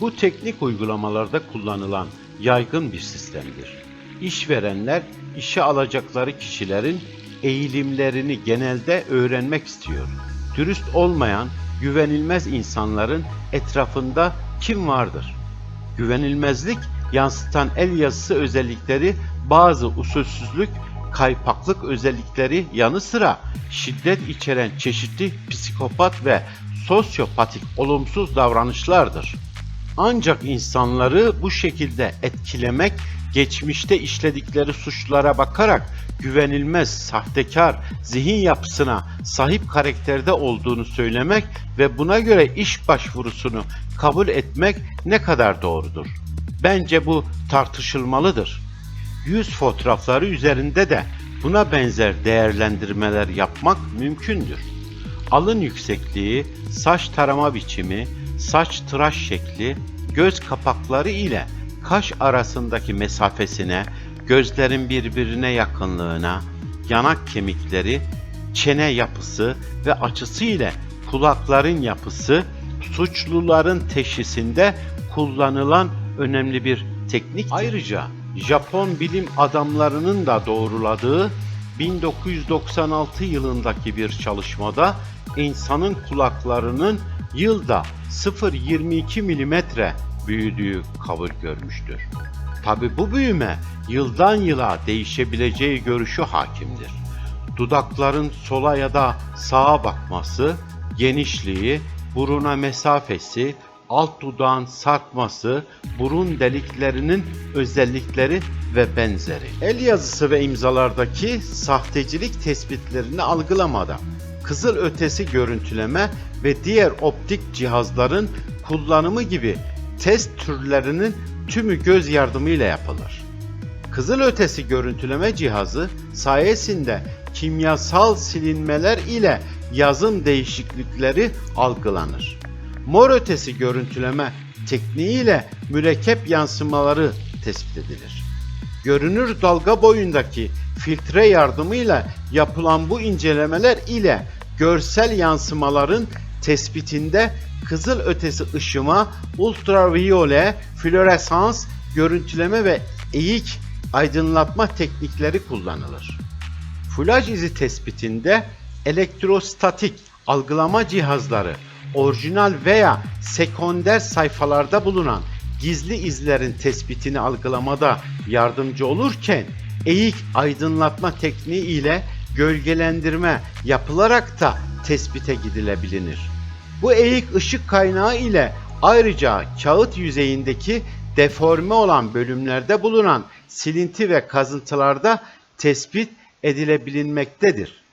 Bu teknik uygulamalarda kullanılan yaygın bir sistemdir. İşverenler işe alacakları kişilerin eğilimlerini genelde öğrenmek istiyor. Dürüst olmayan, güvenilmez insanların etrafında kim vardır? Güvenilmezlik yansıtan el yazısı özellikleri bazı usulsüzlük, kaypaklık özellikleri yanı sıra şiddet içeren çeşitli psikopat ve sosyopatik olumsuz davranışlardır. Ancak insanları bu şekilde etkilemek, geçmişte işledikleri suçlara bakarak güvenilmez, sahtekar, zihin yapısına sahip karakterde olduğunu söylemek ve buna göre iş başvurusunu kabul etmek ne kadar doğrudur? Bence bu tartışılmalıdır. Yüz fotoğrafları üzerinde de buna benzer değerlendirmeler yapmak mümkündür. Alın yüksekliği, saç tarama biçimi, saç tıraş şekli, göz kapakları ile kaş arasındaki mesafesine, gözlerin birbirine yakınlığına, yanak kemikleri, çene yapısı ve açısı ile kulakların yapısı suçluların teşhisinde kullanılan önemli bir teknik. Ayrıca Japon bilim adamlarının da doğruladığı 1996 yılındaki bir çalışmada insanın kulaklarının yılda 0.22 milimetre büyüdüğü kabul görmüştür. Tabi bu büyüme yıldan yıla değişebileceği görüşü hakimdir. Dudakların sola ya da sağa bakması, genişliği, buruna mesafesi, alt dudağın sarkması, burun deliklerinin özellikleri ve benzeri. El yazısı ve imzalardaki sahtecilik tespitlerini algılamada kızıl ötesi görüntüleme ve diğer optik cihazların kullanımı gibi test türlerinin tümü göz yardımıyla yapılır. Kızıl ötesi görüntüleme cihazı sayesinde kimyasal silinmeler ile yazım değişiklikleri algılanır. Mor ötesi görüntüleme tekniğiyle mürekkep yansımaları tespit edilir. Görünür dalga boyundaki filtre yardımıyla yapılan bu incelemeler ile görsel yansımaların tespitinde kızıl ötesi ışıma, ultraviyole, floresans, görüntüleme ve eğik aydınlatma teknikleri kullanılır. Fulaj izi tespitinde elektrostatik algılama cihazları orijinal veya sekonder sayfalarda bulunan gizli izlerin tespitini algılamada yardımcı olurken eğik aydınlatma tekniği ile gölgelendirme yapılarak da tespite gidilebilir. Bu eğik ışık kaynağı ile ayrıca kağıt yüzeyindeki deforme olan bölümlerde bulunan silinti ve kazıntılarda tespit edilebilinmektedir.